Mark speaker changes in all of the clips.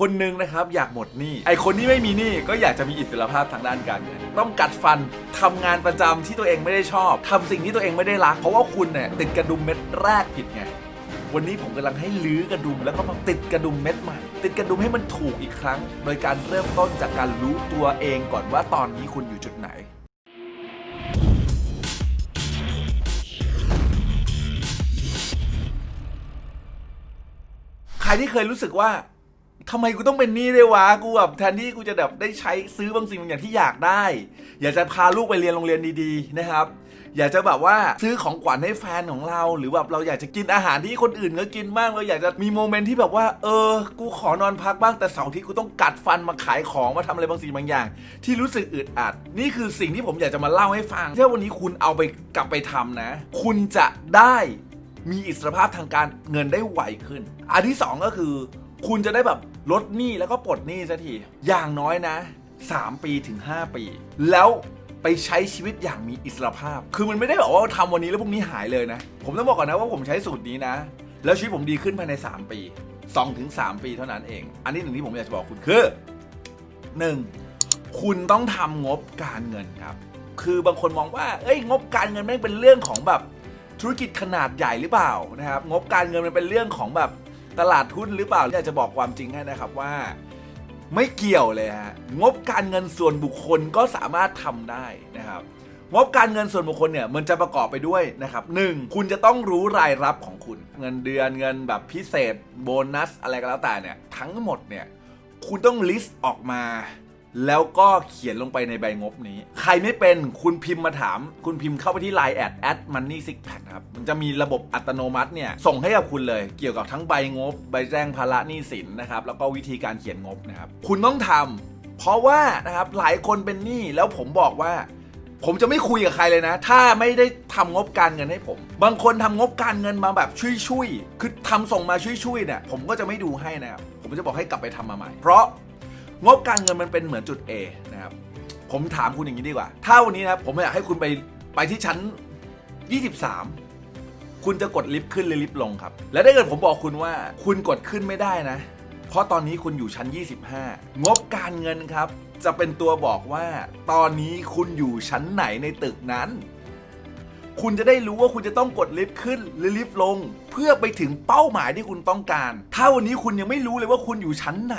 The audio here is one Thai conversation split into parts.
Speaker 1: คนหนึงนะครับอยากหมดหนี้ไอคนที่ไม่มีหนี้ก็อยากจะมีอิสรภาพทางด้านการเงินต้องกัดฟันทำงานประจำที่ตัวเองไม่ได้ชอบทำสิ่งที่ตัวเองไม่ได้รัก เพราะว่าคุณเนี่ยติดกระดุมเม็ดแรกผิดไงวันนี้ผมกำลังให้ลื้อกระดุมแล้วก็มาติดกระดุมเม็ดใหม่ ติดกระดุมให้มันถูกอีกครั้ง โดยการเริ่มต้นจากการรู้ตัวเองก่อนว่าตอนนี้คุณอยู่จุดไหนใครที่เคยรู้สึกว่าำไมกูต้องเป็นหนี้ด้วยวะกูแบบแทนที่กูจะแบบได้ใช้ซื้อบางสิ่งบางอย่างที่อยากได้ อยากจะพาลูกไปเรียนโรงเรียนดีๆนะครับ อยากจะแบบว่าซื้อของขวัญให้แฟนของเรา หรือแบบเราอยากจะกินอาหารที่คนอื่นก็กินบ้างเราอยากจะมีโมเมนต์ที่แบบว่า เออ กูขอนอนพักบ้างแต่เสาร์ที่กูต้องกัดฟันมาขายของมาทำอะไรบางสิ่งบางอย่าง ที่รู้สึกอึดอัด นี่คือสิ่งที่ผมอยากจะมาเล่าให้ฟังถ้าวันนี้คุณเอาไปกลับไปทำนะ คุณจะได้มีอิสรภาพทางการเงินได้ไวขึ้น อันที่สองก็คือ คุณจะได้แบบ ลดหนี้แล้วก็ปลดหนี้สักทีอย่างน้อยนะ 3 ปีถึง 5 ปี แล้วไปใช้ชีวิตอย่างมีอิสระภาพ คือมันไม่ได้บอกว่าทำวันนี้แล้วพรุ่งนี้หายเลยนะ ผมต้องบอกก่อนนะว่าผมใช้สูตรนี้นะ แล้วชีวิตผมดีขึ้นภายใน 3 ปี2ถึง3ปีเท่านั้นเอง อันนี้หนึ่งที่ผมอยากจะบอกคุณคือ 1. คุณต้องทำงบการเงินครับ คือบางคนมองว่า เอ้ยงบการเงินแม่เป็นเรื่องของแบบธุรกิจขนาดใหญ่หรือเปล่านะครับ งบการเงินมันเป็นเรื่องของแบบ ตลาดหุ้นหรือเปล่าอยากจะบอกความจริงให้นะครับว่าไม่เกี่ยวเลยฮะงบการเงินส่วนบุคคลก็สามารถทำได้นะครับงบการเงินส่วนบุคคลเนี่ยมันจะประกอบไปด้วยนะครับหนึ่งคุณจะต้องรู้รายรับของคุณ เงินเดือนเงินแบบพิเศษ โบนัสอะไรก็แล้วแต่เนี่ยทั้งหมดเนี่ยคุณต้องลิสต์ออกมา แล้วก็เขียนลงไปในใบงบนี้ ใครไม่เป็นคุณพิมพ์มาถาม คุณพิมพ์เข้าไปที่ Line แอด at money six pack นะครับ มันจะมีระบบอัตโนมัติเนี่ย ส่งให้กับคุณเลย เกี่ยวกับทั้งใบงบ ใบแจ้งภาระหนี้สินนะครับ แล้วก็วิธีการเขียนงบนะครับ คุณต้องทำเพราะว่านะครับหลายคนเป็นหนี้แล้วผมบอกว่า ผมจะไม่คุยกับใครเลยนะ ถ้าไม่ได้ทำงบการเงินให้ผม บางคนทำงบการเงินมาแบบชุยๆคือทำส่งมาชุยๆเนี่ยผมก็จะไม่ดูให้นะครับผมจะบอกให้กลับไปทำมาใหม่ เพราะ งบการเงินมันเป็นเหมือนจุด A นะครับ ผมถามคุณอย่างนี้ดีกว่า ถ้าวันนี้นะครับผมอยากให้คุณไปไปที่ชั้น 23 คุณจะกดลิฟต์ขึ้นหรือลิฟต์ลงครับ และถ้าเกิดผมบอกคุณว่าคุณกดขึ้นไม่ได้นะ เพราะตอนนี้คุณอยู่ชั้น 25 งบการเงินครับ จะเป็นตัวบอกว่า ตอนนี้คุณอยู่ชั้นไหนในตึกนั้น คุณจะได้รู้ว่าคุณจะต้องกดลิฟต์ขึ้นหรือลิฟต์ลง เพื่อไปถึงเป้าหมายที่คุณต้องการ ถ้าวันนี้คุณยังไม่รู้เลยว่าคุณอยู่ชั้นไหน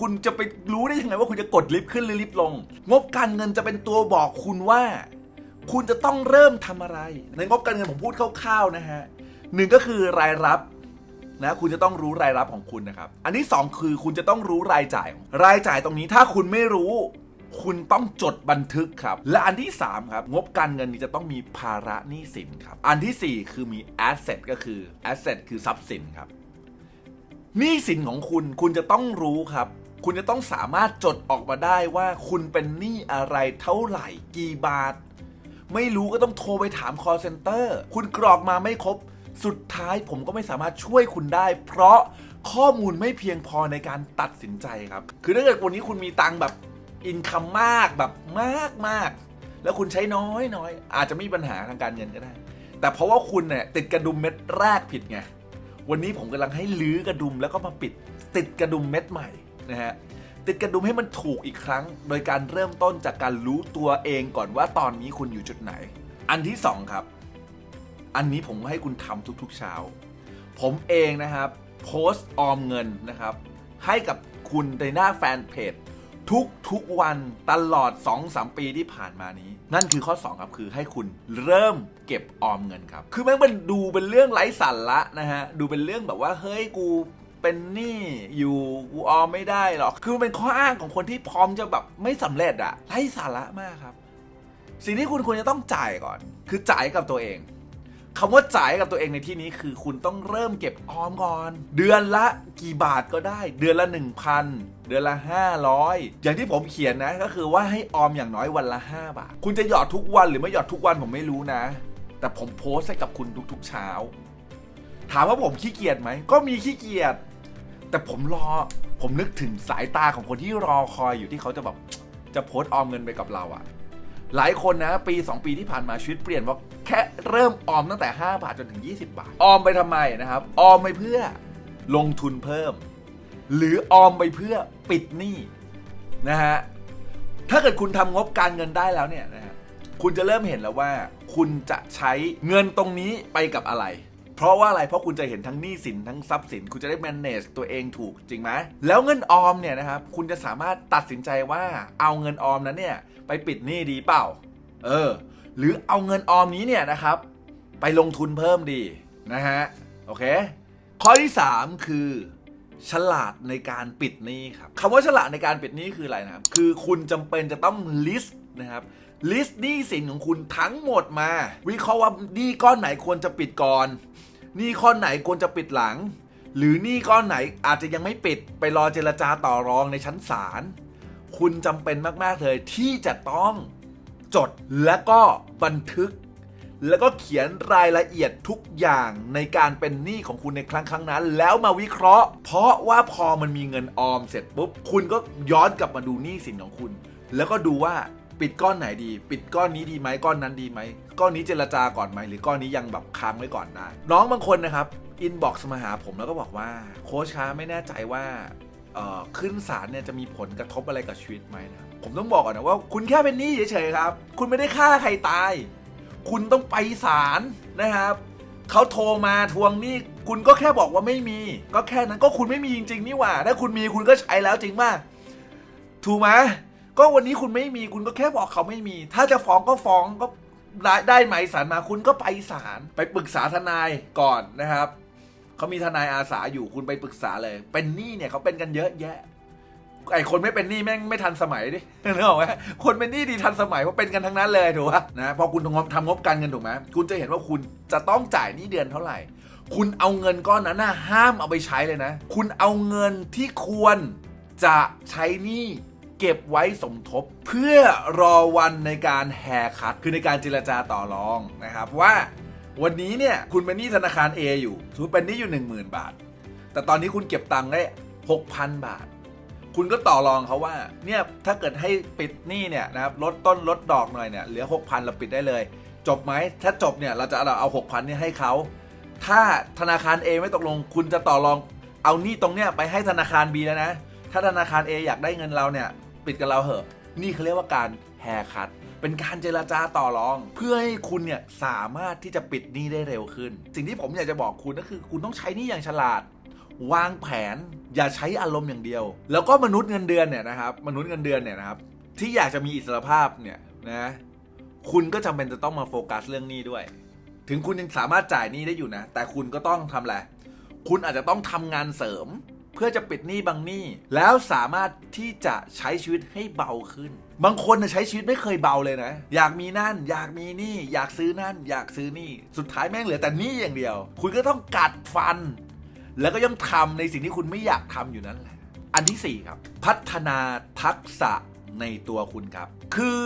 Speaker 1: คุณจะไปรู้ได้ยังไงว่าคุณจะกดลิฟต์ขึ้นหรือลิฟต์ลง งบการเงินจะเป็นตัวบอกคุณว่า คุณจะต้องเริ่มทำอะไร ในงบการเงินผมพูดคร่าวๆนะฮะหนึ่งก็คือรายรับนะคุณจะต้องรู้รายรับของคุณนะครับ อันที่ 2 คือคุณจะต้องรู้รายจ่าย รายจ่ายตรงนี้ถ้าคุณไม่รู้ คุณต้องจดบันทึกครับ และอันที่ 3 ครับ งบการเงินนี้จะต้องมีภาระหนี้สินครับ อันทีสี่ 4 คือมี asset ก็คือ asset คือทรัพย์สินครับหนี้สินของคุณคุณจะต้องรู้ครับ คุณจะต้องสามารถจดออกมาได้ว่าคุณเป็นหนี้อะไรเท่าไหร่กี่บาท ไม่รู้ก็ต้องโทรไปถาม call center คุณกรอกมาไม่ครบสุดท้ายผมก็ไม่สามารถช่วยคุณได้ เพราะข้อมูลไม่เพียงพอในการตัดสินใจครับ คือถ้าเกิดวันนี้คุณมีตังแบบ อินคัมมากแบบมากมากแล้วคุณใช้น้อยน้อยอาจจะไม่มีปัญหาทางการเงินก็ได้ แต่เพราะว่าคุณเนี่ยติดกระดุมเม็ดแรกผิดไงวันนี้ผมกำลังให้ลื้อกระดุมแล้วก็มาปิด ติดกระดุมเม็ดใหม่นะฮะติดกระดุมให้มันถูกอีกครั้ง โดยการเริ่มต้นจากการรู้ตัวเองก่อนว่าตอนนี้คุณอยู่จุดไหน อันที่สองครับ อันนี้ผมให้คุณทำทุกๆเช้า ผมเองนะครับโพสต์ออมเงินนะครับให้กับคุณในหน้าแฟนเพจ ทุกทุกวันตลอด 2-3 ปีที่ผ่านมานี้ นั่นคือข้อ 2 ครับ คือให้คุณเริ่มเก็บออมเงินครับ คือแม่งเป็นดูเป็นเรื่องไร้สาระนะฮะ ดูเป็นเรื่องแบบว่า เฮ้ยกูเป็นหนี้อยู่กูออมไม่ได้หรอก คือเป็นข้ออ้างของคนที่พร้อมจะแบบไม่สำเร็จอะไร้สาระมากครับ สิ่งที่คุณควรจะต้องจ่ายก่อน คือจ่ายกับตัวเอง คำว่าจ่ายกับตัวเองในที่นี้คือคุณต้องเริ่มเก็บออมก่อน เดือนละกี่บาทก็ได้ เดือนละ 1,000 เดือนละ 500 อย่างที่ผมเขียนนะ ก็คือว่าให้ออมอย่างน้อยวันละ 5 บาท คุณจะหยอดทุกวันหรือไม่หยอดทุกวันผมไม่รู้นะ แต่ผมโพสให้กับคุณทุกๆเช้า ถามว่าผมขี้เกียจไหม ก็มีขี้เกียจ แต่ผมรอ ผมนึกถึงสายตาของคนที่รอคอยอยู่ที่เขาจะแบบจะโพสออมเงินไปกับเราอะหลายคนนะ ปี 2 ปีที่ผ่านมาชีวิตเปลี่ยนว่า แค่เริ่มออมตั้งแต่ 5 บาทจนถึง 20 บาท ออมไปทำไมนะครับ ออมไปเพื่อลงทุนเพิ่ม หรือออมไปเพื่อปิดหนี้นะฮะ ถ้าเกิดคุณทำงบการเงินได้แล้วเนี่ยนะฮะคุณจะเริ่มเห็นแล้วว่า คุณจะใช้เงินตรงนี้ไปกับอะไร เพราะว่าอะไร เพราะคุณจะเห็นทั้งหนี้สินทั้งทรัพย์สิน คุณจะได้ manage ตัวเองถูกจริงไหมแล้วเงินออมเนี่ยนะครับ คุณจะสามารถตัดสินใจว่าเอาเงินออมนั้นเนี่ยไปปิดหนี้ดีเปล่า เออ หรือเอาเงินออมนี้เนี่ยนะครับ ไปลงทุนเพิ่มดีนะฮะโอเค ข้อที่ 3 คือ ฉลาดในการปิดหนี้ครับคำว่าฉลาดในการปิดหนี้คืออะไรนะครับ คือคุณจำเป็นจะต้อง list นะครับ list หนี้สินของคุณทั้งหมดมา วิเคราะห์ว่าหนี้ก้อนไหนควรจะปิดก่อนหนี้ก้อนไหนควรจะปิดหลัง หรือหนี้ก้อนไหนอาจจะยังไม่ปิดไปรอเจรจาต่อรองในชั้นศาลคุณจำเป็นมาก ๆ เลยที่จะต้อง จดและก็บันทึก แล้วก็เขียนรายละเอียดทุกอย่างในการเป็นหนี้ของคุณในครั้งครั้งนั้น แล้วมาวิเคราะห์ เพราะว่าพอมันมีเงินออมเสร็จปุ๊บคุณก็ย้อนกลับมาดูหนี้สินของคุณ แล้วก็ดูว่าปิดก้อนไหนดี ปิดก้อนนี้ดีไหมก้อนนั้นดีไหมก้อนนี้เจรจาก่อนไหมหรือก้อนนี้ยังแบบค้างไว้ก่อนได้ น้องบางคนนะครับอินบ็อกซ์มาหาผมแล้วก็บอกว่าโค้ชคะไม่แน่ใจว่าขึ้นศาลเนี่ยจะมีผลกระทบอะไรกับชีวิตไหมนะ ผมต้องบอกก่อนนะว่าคุณแค่เป็นหนี้เฉยๆครับ คุณไม่ได้ฆ่าใครตาย คุณต้องไปศาลนะครับเขาโทรมาทวงหนี้คุณก็แค่บอกว่าไม่มี ก็แค่นั้นก็คุณไม่มีจริงๆนี่หว่าถ้าคุณมีคุณก็ใช้แล้วจริงป่ะถูกไหมก็วันนี้คุณไม่มีคุณก็แค่บอกเขาไม่มี ถ้าจะฟ้องก็ฟ้องก็ได้ได้หมายสารมาคุณก็ไปศาลไปปรึกษาทนายก่อนนะครับเขามีทนายอาสาอยู่คุณไปปรึกษาเลย เป็นหนี้เนี่ยเขาเป็นกันเยอะแยะ ไอคนไม่เป็นหนี้แม่งไม่ทันสมัยดินึกออกไหมคนเป็นหนี้ดีทันสมัยเพราะเป็นกันทั้งนั้นเลยถูกปะนะพอคุณทำงบทำงบการเงินถูกไหมคุณจะเห็นว่าคุณจะต้องจ่ายหนี้เดือนเท่าไหร่ คุณเอาเงินก้อนนั้นนะห้ามเอาไปใช้เลยนะ คุณเอาเงินที่ควรจะใช้หนี้เก็บไว้สมทบ เพื่อรอวันในการแฮร์คัดคือในการเจรจาต่อรองนะครับว่าวันนี้เนี่ยคุณเป็นหนี้ธนาคาร A อยู่คุณเป็นหนี้อยู่ 10,000 บาท แต่ตอนนี้คุณเก็บตังค์ได้ 6,000 บาท คุณก็ต่อรองเขาว่าเนี่ยถ้าเกิดให้ปิดหนี้เนี่ยนะครับลดต้นลดดอกหน่อยเนี่ยเหลือ 6,000เราปิดได้เลย จบไหมถ้าจบเนี่ยเราจะเอาเอา 6,000เนี่ยให้เขาถ้าธนาคาร A ไม่ตกลง คุณจะต่อรองเอาหนี้ตรงเนี้ยไปให้ธนาคาร B แล้วนะ ถ้าธนาคาร A อยากได้เงินเราเนี่ยปิดกับเราเหอะ นี่เขาเรียกว่าการแฮร์คัตเป็นการเจราจาต่อรอง เพื่อให้คุณเนี่ยสามารถที่จะปิดหนี้ได้เร็วขึ้น สิ่งที่ผมอยากจะบอกคุณก็คือ คุณต้องใช้หนี้อย่างฉลาด วางแผน อย่าใช้อารมณ์อย่างเดียว แล้วก็มนุษย์เงินเดือนเนี่ยนะครับ มนุษย์เงินเดือนเนี่ยนะครับ ที่อยากจะมีอิสรภาพเนี่ยนะคุณก็จำเป็นจะต้องมาโฟกัสเรื่องนี้ด้วย ถึงคุณยังสามารถจ่ายหนี้ได้อยู่นะ แต่คุณก็ต้องทำอะไรคุณอาจจะต้องทำงานเสริมเพื่อจะปิดหนี้บางหนี้ แล้วสามารถที่จะใช้ชีวิตให้เบาขึ้น บางคนใช้ชีวิตไม่เคยเบาเลยนะ อยากมีนั่น อยากมีนี่ อยากซื้อนั่น อยากซื้อนี่ สุดท้ายแม่งเหลือแต่หนี้อย่างเดียว คุณก็ต้องกัดฟัน แล้วก็ยังทำในสิ่งที่คุณไม่อยากทำอยู่นั่นแหละ อันที่ 4 ครับ พัฒนาทักษะในตัวคุณครับ คือ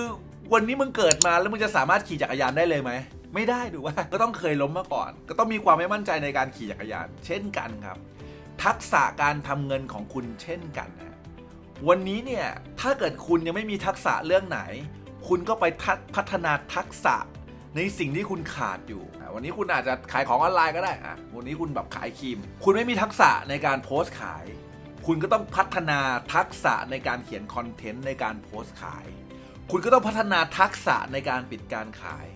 Speaker 1: วันนี้มึงเกิดมาแล้วมึงจะสามารถขี่จักรยานได้เลยไหมไม่ได้ดูว่า ก็ต้องเคยล้มมาก่อน ก็ต้องมีความไม่มั่นใจในการขี่จักรยาน เช่นกันครับ ทักษะการทำเงินของคุณเช่นกันนะวันนี้เนี่ยถ้าเกิดคุณยังไม่มีทักษะเรื่องไหน คุณก็ไปทักพัฒนาทักษะ ในสิ่งที่คุณขาดอยู่ วันนี้คุณอาจจะขายของออนไลน์ก็ได้อะวันนี้คุณแบบขายครีม คุณไม่มีทักษะในการโพสต์ขาย คุณก็ต้องพัฒนาทักษะในการเขียนคอนเทนต์ในการโพสต์ขาย คุณก็ต้องพัฒนาทักษะในการปิดการขาย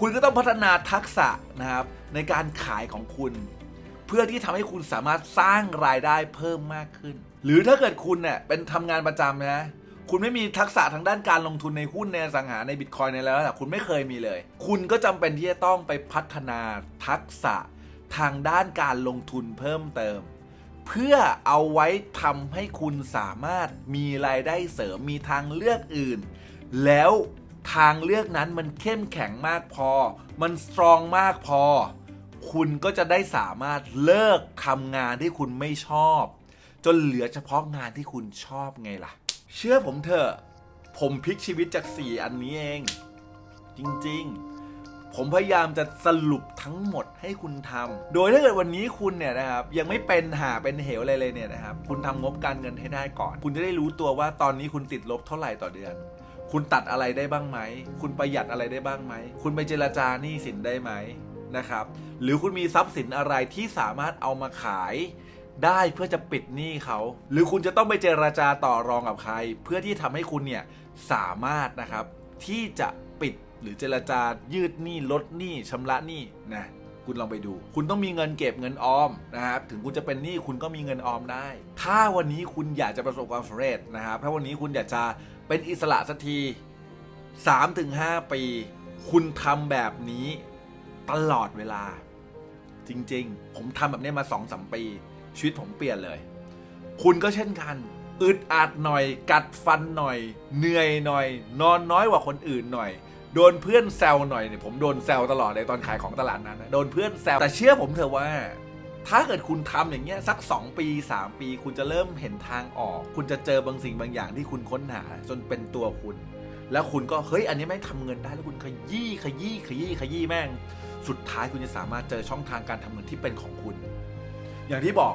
Speaker 1: คุณก็ต้องพัฒนาทักษะนะครับในการขายของคุณ เพื่อที่ทำให้คุณสามารถสร้างรายได้เพิ่มมากขึ้น หรือถ้าเกิดคุณเนี่ยเป็นทำงานประจำนะ คุณไม่มีทักษะทางด้านการลงทุนในหุ้นในสังหาในบิตคอยในแล้วแต่คุณไม่เคยมีเลย คุณก็จำเป็นที่จะต้องไปพัฒนาทักษะทางด้านการลงทุนเพิ่มเติม เพื่อเอาไว้ทำให้คุณสามารถมีรายได้เสริมมีทางเลือกอื่น แล้วทางเลือกนั้นมันเข้มแข็งมากพอ มันสตรองมากพอ คุณก็จะได้สามารถเลิกทำงานที่คุณไม่ชอบ จนเหลือเฉพาะงานที่คุณชอบไงล่ะ เชื่อผมเถอะ ผมพลิกชีวิตจาก 4 อันนี้เอง จริงๆ ผมพยายามจะสรุปทั้งหมดให้คุณทำ โดยถ้าเกิดวันนี้คุณเนี่ยนะครับ ยังไม่เป็นหาเป็นเหวอะไรเลยเนี่ยนะครับ คุณทำงบการเงินให้ได้ก่อน คุณจะได้รู้ตัวว่าตอนนี้คุณติดลบเท่าไหร่ต่อเดือนคุณตัดอะไรได้บ้างไหม คุณประหยัดอะไรได้บ้างไหม คุณไปเจรจาหนี้สินได้ไหมนะครับ หรือคุณมีทรัพย์สินอะไรที่สามารถเอามาขาย ได้เพื่อจะปิดหนี้เขา หรือคุณจะต้องไปเจราจาต่อรองกับใคร เพื่อที่ทำให้คุณเนี่ยสามารถนะครับที่จะปิดหรือเจราจายืดหนี้ลดหนี้ชำระหนี้นะคุณลองไปดู คุณต้องมีเงินเก็บเงินออมนะครับถึงคุณจะเป็นหนี้คุณก็มีเงินออมได้ ถ้าวันนี้คุณอยากจะประสบความสำเร็จนะครับถ้าวันนี้คุณอยากจะเป็นอิสระสักที3-5 ปี คุณทำแบบนี้ตลอดเวลา จริง ๆ ผมทำแบบนี้มา2อสปี ชีวิตผมเปลี่ยนเลย คุณก็เช่นกันอึดอัดหน่อย กัดฟันหน่อย เหนื่อยหน่อย นอนน้อยกว่าคนอื่นหน่อย โดนเพื่อนแซวหน่อยเนี่ยผมโดนแซวตลอดเลยตอนขายของตลาดนั้นนะโดนเพื่อนแซวแต่เชื่อผมเถอะว่า ถ้าเกิดคุณทำอย่างเงี้ยสัก 2 ปี 3 ปี คุณจะเริ่มเห็นทางออก คุณจะเจอบางสิ่งบางอย่างที่คุณค้นหาจนเป็นตัวคุณ แล้วคุณก็เฮ้ยอันนี้แม่งทำเงินได้แล้วคุณขยี้ขยี้ขยี้ขยี้แม่ง สุดท้ายคุณจะสามารถเจอช่องทางการทำเงินที่เป็นของคุณ อย่างที่บอก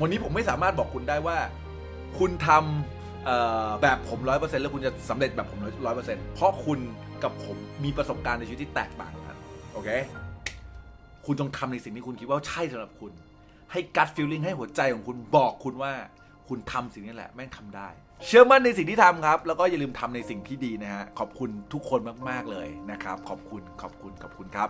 Speaker 1: วันนี้ผมไม่สามารถบอกคุณได้ว่า คุณทำแบบผมร้อยเปอร์เซ็นต์แล้วคุณจะสำเร็จแบบผมร้อยเปอร์เซ็นต์เพราะคุณกับผมมีประสบการณ์ในชีวิตที่แตกต่างกันโอเค คุณจงทำในสิ่งที่คุณคิดว่าใช่สำหรับคุณ ให้กัดฟิลลิ่งให้หัวใจของคุณบอกคุณว่าคุณทำสิ่งนี้แหละแม่งทำได้เชื่อมั่นในสิ่งที่ทำครับ แล้วก็อย่าลืมทำในสิ่งที่ดีนะฮะ ขอบคุณทุกคนมาก ๆ เลยนะครับ ขอบคุณ ขอบคุณ ขอบคุณครับ